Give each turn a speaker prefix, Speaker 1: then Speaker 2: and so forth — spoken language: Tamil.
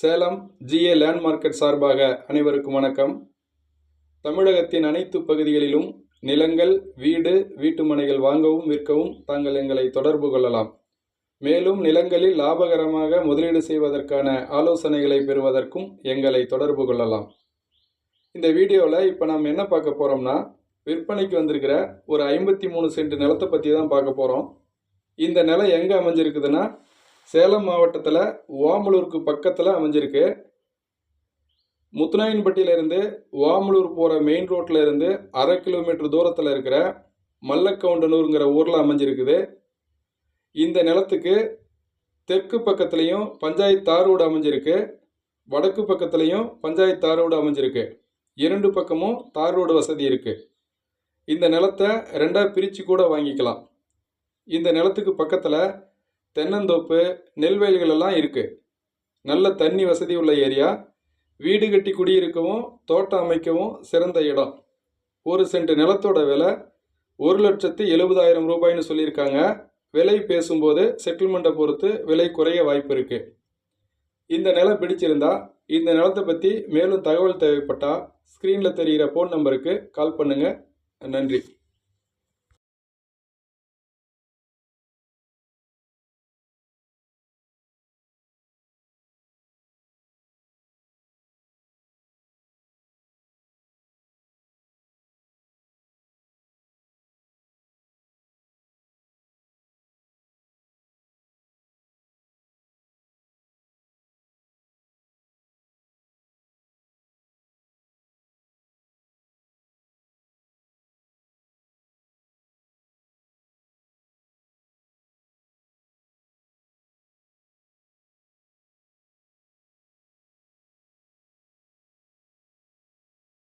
Speaker 1: சேலம் ஜிஏ லேண்ட் மார்க்கெட் சார்பாக அனைவருக்கும் வணக்கம். தமிழகத்தின் அனைத்து பகுதிகளிலும் நிலங்கள் வீடு வீட்டு மனைகள் வாங்கவும் விற்கவும் தாங்கள் எங்களை தொடர்பு கொள்ளலாம். மேலும் நிலங்களில் லாபகரமாக முதலீடு செய்வதற்கான ஆலோசனைகளை பெறுவதற்கும் எங்களை தொடர்பு கொள்ளலாம். இந்த வீடியோவில் இப்போ நாம் என்ன பார்க்க போகிறோம்னா விற்பனைக்கு வந்திருக்கிற ஒரு ஐம்பத்தி மூணு சென்ட் நிலத்தை பற்றி தான் பார்க்க போகிறோம் இந்த நிலம் எங்கே அமைஞ்சிருக்குதுன்னா சேலம் மாவட்டத்தில் ஓமலூருக்கு பக்கத்தில் அமைஞ்சிருக்கு. முத்துநாயன்பட்டியிலேருந்து ஓமலூர் போகிற மெயின் ரோட்டில் இருந்து அரை கிலோமீட்டர் தூரத்தில் இருக்கிற மல்லக்கவுண்டனூருங்கிற ஊரில் அமைஞ்சிருக்குது. இந்த நிலத்துக்கு தெற்கு பக்கத்துலேயும் பஞ்சாயத்து தார் அமைஞ்சிருக்கு. வடக்கு பக்கத்துலேயும் பஞ்சாயத்து தார் அமைஞ்சிருக்கு. இரண்டு பக்கமும் தார் ரோடு வசதி இருக்குது இந்த நிலத்தை ரெண்டாக பிரித்து கூட வாங்கிக்கலாம். இந்த நிலத்துக்கு பக்கத்தில் தென்னந்தோப்பு நெல்வயல்கள் எல்லாம் இருக்குது நல்ல தண்ணி வசதி உள்ள ஏரியா. வீடு கட்டி குடியிருக்கவும் தோட்டம் அமைக்கவும் சிறந்த இடம். ஒரு சென்ட் நிலத்தோட விலை ஒரு லட்சத்து எழுபதாயிரம் ரூபாய்னு சொல்லியிருக்காங்க. விலை பேசும்போது செட்டில்மெண்ட்டை பொறுத்து விலை குறைய வாய்ப்பு இருக்குது இந்த நிலம் பிடிச்சிருந்தா இந்த நிலத்தை பற்றி மேலும் தகவல் தேவைப்பட்டால் ஸ்க்ரீனில் தெரிகிற ஃபோன் நம்பருக்கு கால் பண்ணுங்கள் நன்றி.